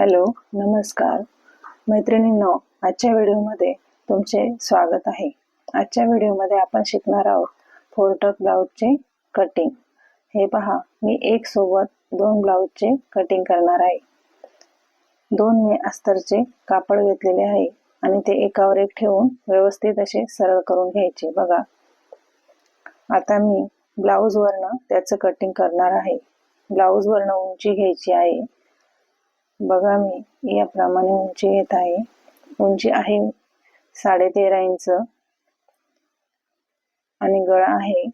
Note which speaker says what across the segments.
Speaker 1: Hello नमस्कार. मैत्रिणींनो आजच्या व्हिडिओमध्ये तुमचे स्वागत आहे. आजच्या व्हिडिओमध्ये आपण शिकणार आहोत फोरटक ब्लाऊजचे कटिंग हे पहा मी एक सोबत दोन ब्लाऊजचे कटिंग करणार आहे. दोन मी अस्तरचे कापड घेतलेले आहे आणि ते एकावर एक ठेवून व्यवस्थित असे सरळ करून घ्यायचे. बघा. आता मी ब्लाऊजवरनं त्याचं कटिंग करणार आहे. ब्लाऊजवरनं उंची घ्यायची आहे. बघा मी याप्रमाणे उंची घेत आहे. उंची आहे साडे तेरा इंच आणि गळा आहे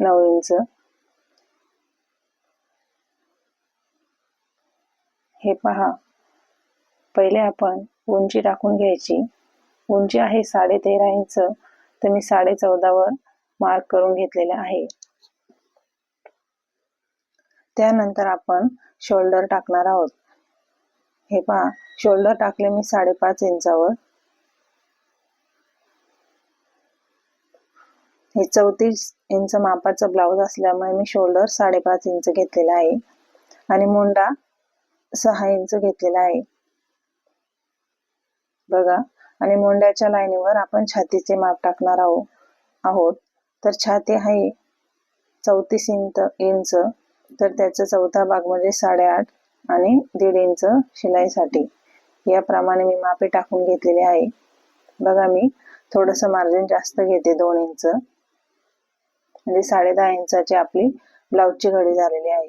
Speaker 1: नऊ इंच. हे पहा पहिले आपण उंची टाकून घ्यायची. उंची आहे साडे तेरा इंच तर मी साडे चौदावर मार्क करून घेतलेले आहे. त्यानंतर आपण शोल्डर टाकणार आहोत. हे पहा शोल्डर टाकले मी साडेपाच इंचावर. हे चौतीस इंच मापाचं ब्लाऊज असल्यामुळे मी शोल्डर साडेपाच इंच घेतलेला आहे. आणि मुंडा सहा इंच घेतलेला आहे. बघा आणि मुंड्याच्या लाईनीवर आपण छातीचे माप टाकणार आहोत आहोत. तर छाती आहे चौतीस इंच इंच. तर त्याचा चौथा भाग म्हणजे साडेआठ. आणि दीड इंच शिलाईसाठी. याप्रमाणे मी मापे टाकून घेतलेले आहे. बघा मी थोडस मार्जिन जास्त घेते दोन इंच. म्हणजे साडे दहा इंचाची आपली ब्लाऊजची घडी झालेली आहे.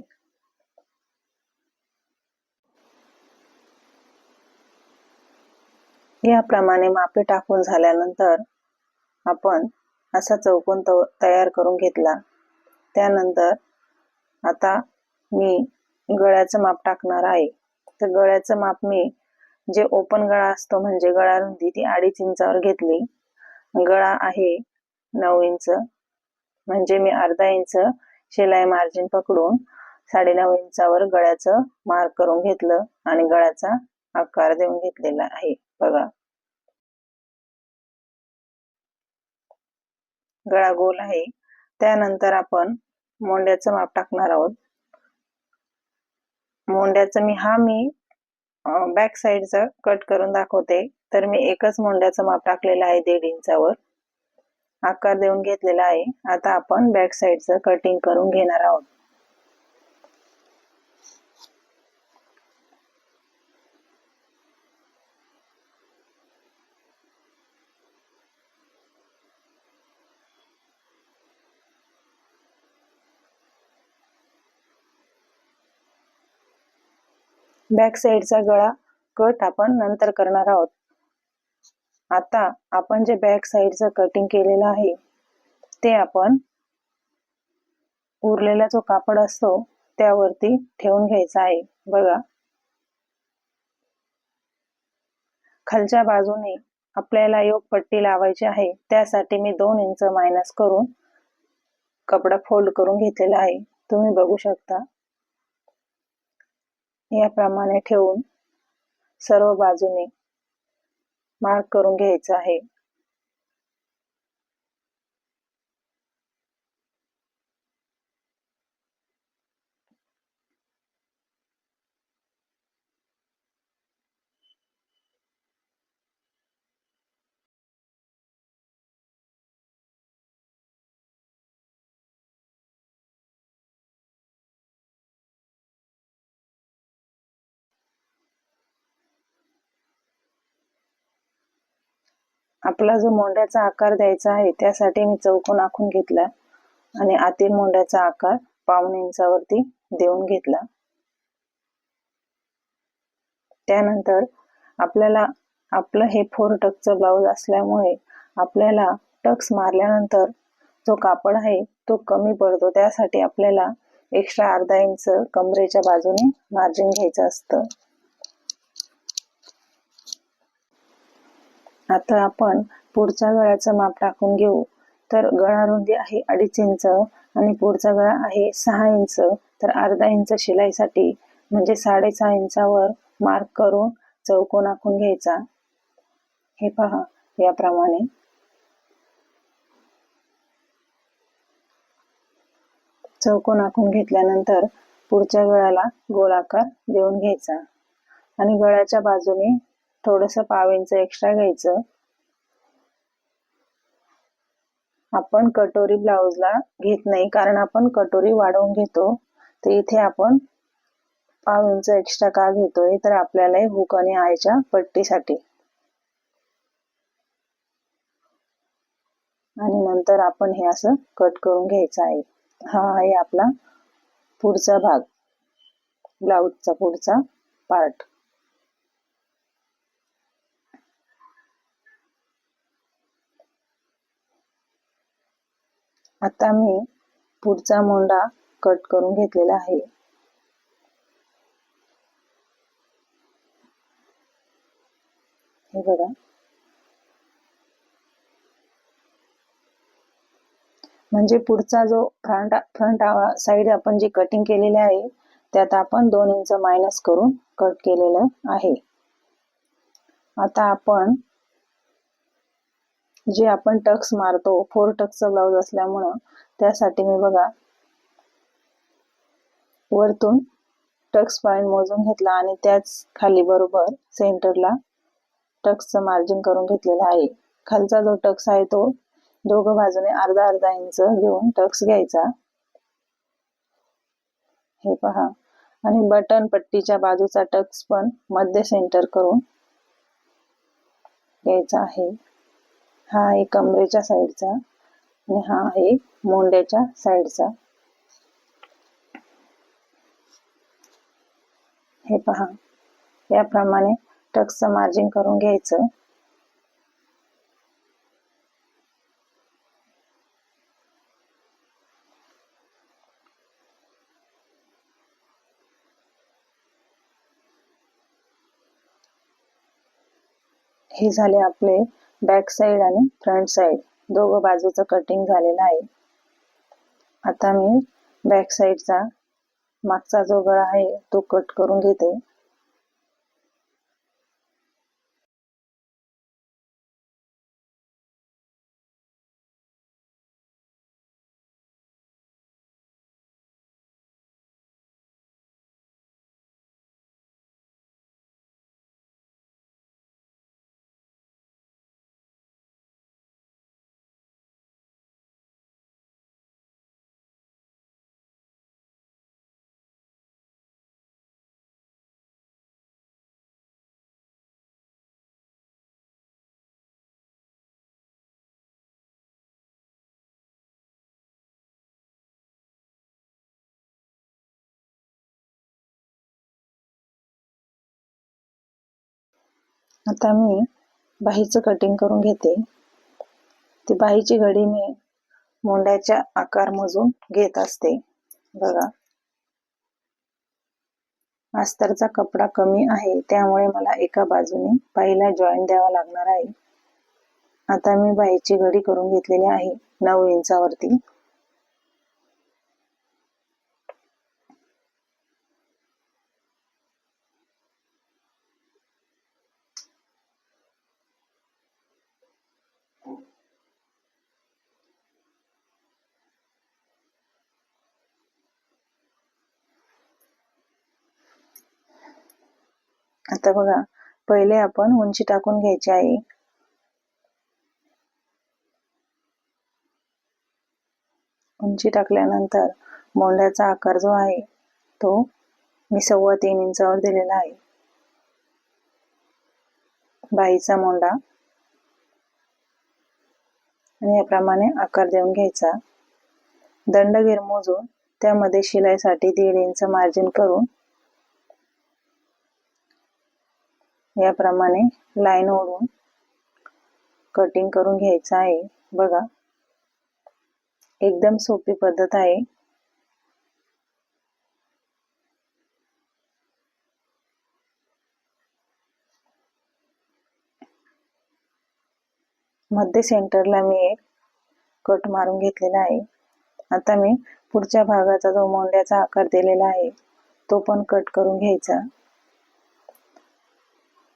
Speaker 1: याप्रमाणे मापे टाकून झाल्यानंतर आपण असा चौकोन तयार करून घेतला. त्यानंतर आता मी गळ्याचं माप टाकणार आहे. तर गळ्याचं माप मी जे ओपन गळा असतो म्हणजे गळा रुंदी ती अडीच इंचावर घेतली. गळा आहे नऊ इंच. म्हणजे मी अर्धा इंच शिलाई मार्जिन पकडून साडे नऊ इंचावर गळ्याचं मार्क करून घेतलं आणि गळ्याचा आकार देऊन घेतलेला आहे. बघा. गळा गोल आहे. त्यानंतर आपण मोंड्याचं माप टाकणार आहोत. मोंड्याचं मी हा मी बॅक साईडचा कट करून दाखवते. तर मी एकच मोंड्याचं माप टाकलेलं आहे दीड इंचावर आकार देऊन घेतलेला आहे. आता आपण बॅक साईडचं कटिंग करून घेणार आहोत. बॅक साईडचा गळा कट आपण नंतर करणार आहोत. आता आपण जे बॅक साईडचं कटिंग केलेलं आहे ते आपण उरलेला जो कापड असतो त्यावरती ठेवून घ्यायचा आहे. बघा. खालच्या बाजूने आपल्याला योग पट्टी लावायची आहे त्यासाठी मी दोन इंच मायनस करून कपडा फोल्ड करून घेतलेला आहे. तुम्ही बघू शकता. याप्रमाणे ठेवून सर्व बाजूने मार्क करून घ्यायचा आहे. आपला जो मोंड्याचा आकार द्यायचा आहे त्यासाठी मी चौकोन आखून घेतला आणि आतील मोंड्याचा आकार पाऊन इंचावरती देऊन घेतला. त्यानंतर आपल्याला आपलं हे फोर टकचं ब्लाऊज असल्यामुळे आपल्याला टक्स मारल्यानंतर जो कापड आहे तो कमी पडतो. त्यासाठी आपल्याला एक्स्ट्रा अर्धा इंच कमरेच्या बाजूने मार्जिन घ्यायचं असतं. आता आपण पुढच्या गळ्याचं माप टाकून घेऊ. तर गळा रुंदी आहे अडीच इंच आणि पुढचा गळा आहे सहा इंच. तर अर्धा इंच शिलाईसाठी म्हणजे साडेसहा इंचावर मार्क करून चौकोन आखून घ्यायचा. हे पहा याप्रमाणे. चौकोन आखून घेतल्यानंतर पुढच्या गळ्याला गोलाकार देऊन घ्यायचा. आणि गळ्याच्या बाजूने थोडंसं पाव इंच एक्स्ट्रा घ्यायचं. आपण कटोरी ब्लाउजला घेत नाही कारण आपण कटोरी वाढवून घेतो. तर इथे आपण पाव इंच एक्स्ट्रा का घेतोय तर आपल्याला हुक आणि आयच्या पट्टीसाठी. आणि नंतर आपण हे असं कट करून घ्यायचं आहे. हा आहे आपला पुढचा भाग ब्लाउजचा पुढचा पार्ट आता मी पुढचा मोंडा कट करून घेतलेला आहे. हे बघा. म्हणजे पुढचा जो फ्रंट फ्रंट साईड आपण जी कटिंग केलेली आहे त्यात आपण दोन इंच मायनस करून कट केलेलं आहे. आता आपण जे आपण टक्स मारतो फोर टक्सचं ब्लाऊज असल्यामुळं त्यासाठी मी बघा वरतून टक्स पॉइंट मोजून घेतला आणि त्याच खाली बरोबर सेंटरला टक्सचं मार्जिन करून घेतलेला आहे. खालचा जो टक्स आहे तो दोघं बाजूने अर्धा अर्धा इंच घेऊन टक्स घ्यायचा. हे पहा. आणि बटन पट्टीच्या बाजूचा टक्स पण मध्य सेंटर करून घ्यायचा आहे. हा आहे कमरेच्या साईडचा आणि हा आहे मोंड्याच्या साईडचा. हे पहा याप्रमाणे टक्सचं मार्जिन करून घ्यायचं. हे झाले आपले बॅक साईड आणि फ्रंट साईड दोघं बाजूचं कटिंग झालेलं आहे. आता मी बॅक साईडचा मागचा जो गळा आहे तो कट करून घेते. आता मी बाहीचं कटिंग करून घेते. ती बाहीची घडी मी मोंड्याच्या आकार मोजून घेत असते. बघा. अस्तरचा कपडा कमी आहे त्यामुळे मला एका बाजूने बाईला जॉईन द्यावा लागणार आहे. आता मी बाईची घडी करून घेतलेली आहे नऊ इंचावरती. आता बघा पहिले आपण उंची टाकून घ्यायची आहे. उंची टाकल्यानंतर मोंड्याचा आकार जो आहे तो मी सव्वा तीन इंचावर दिलेला आहे. बाईचा मोंडा आणि याप्रमाणे आकार देऊन घ्यायचा. दंडगीर मोजून त्यामध्ये शिलाईसाठी दीड इंच मार्जिन करून याप्रमाणे लाईन ओढून कटिंग करून घ्यायचं आहे. बघा एकदम सोपी पद्धत आहे. मध्य सेंटरला मी एक कट मारून घेतलेला आहे. आता मी पुढच्या भागाचा जो मोंड्याचा आकार दिलेला आहे तो पण कट करून घ्यायचा.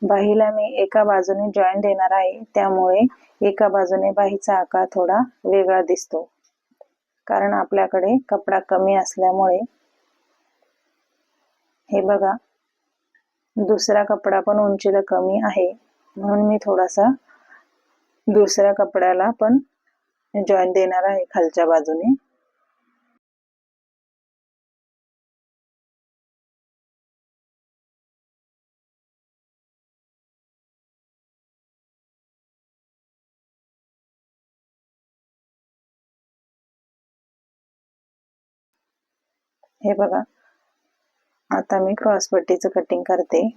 Speaker 1: बाहीला मी एका बाजूने जॉईन देणार आहे त्यामुळे एका बाजूने बाहीचा आकार थोडा वेगळा दिसतो. कारण आपल्याकडे कपडा कमी असल्यामुळे हे बघा दुसरा कपडा पण उंचीला कमी आहे म्हणून मी थोडासा दुसऱ्या कपड्याला पण जॉईन देणार आहे खालच्या बाजूने. हे बघा. आता मी क्रॉसपट्टीचं कटिंग करते.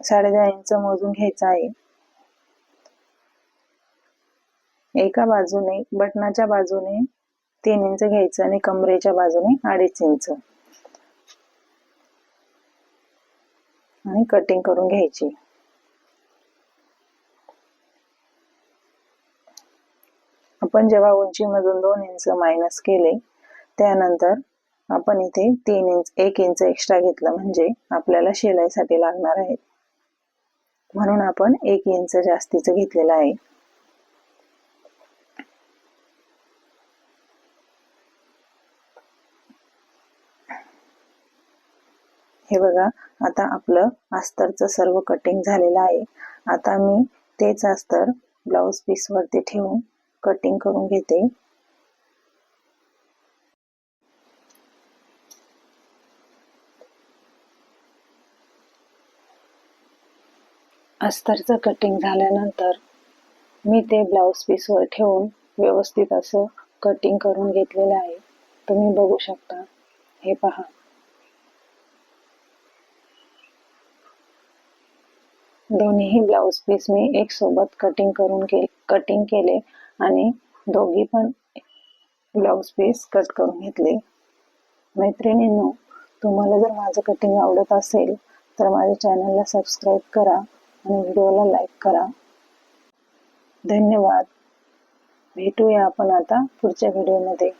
Speaker 1: साडेदहा इंच मोजून घ्यायचं आहे. एका बाजूने बटनाच्या बाजूने तीन इंच घ्यायचं आणि कमरेच्या बाजूने अडीच इंच. आणि कटिंग करून घ्यायची. आपण जेव्हा उंचीमधून दोन इंच मायनस केले त्यानंतर आपण इथे तीन इंच एक इंच एक्स्ट्रा घेतलं म्हणजे आपल्याला शिलाईसाठी लागणार आहे. म्हणून आपण एक इंच जास्तीचं घेतलेलं आहे. हे बघा आता आपलं अस्तरचं सर्व कटिंग झालेलं आहे. आता मी तेच अस्तर ब्लाऊज पीस वरती ठेवून कटिंग करून घेते. अस्तरचं कटिंग झाल्यानंतर मी ते ब्लाऊज पीसवर ठेवून व्यवस्थित असं कटिंग करून घेतलेलं आहे. तुम्ही बघू शकता. हे पहा. दोन्हीही ब्लाऊज पीस मी एक सोबत कटिंग करून के कटिंग केले. आणि दोघी पण ब्लाऊज पीस कट करून घेतले. मैत्रिणींनो तुम्हाला जर माझं कटिंग आवडत असेल तर माझ्या चॅनलला सबस्क्राईब करा आणि व्हिडिओला लाईक करा. धन्यवाद. भेटूया आपण आता पुढच्या व्हिडिओमध्ये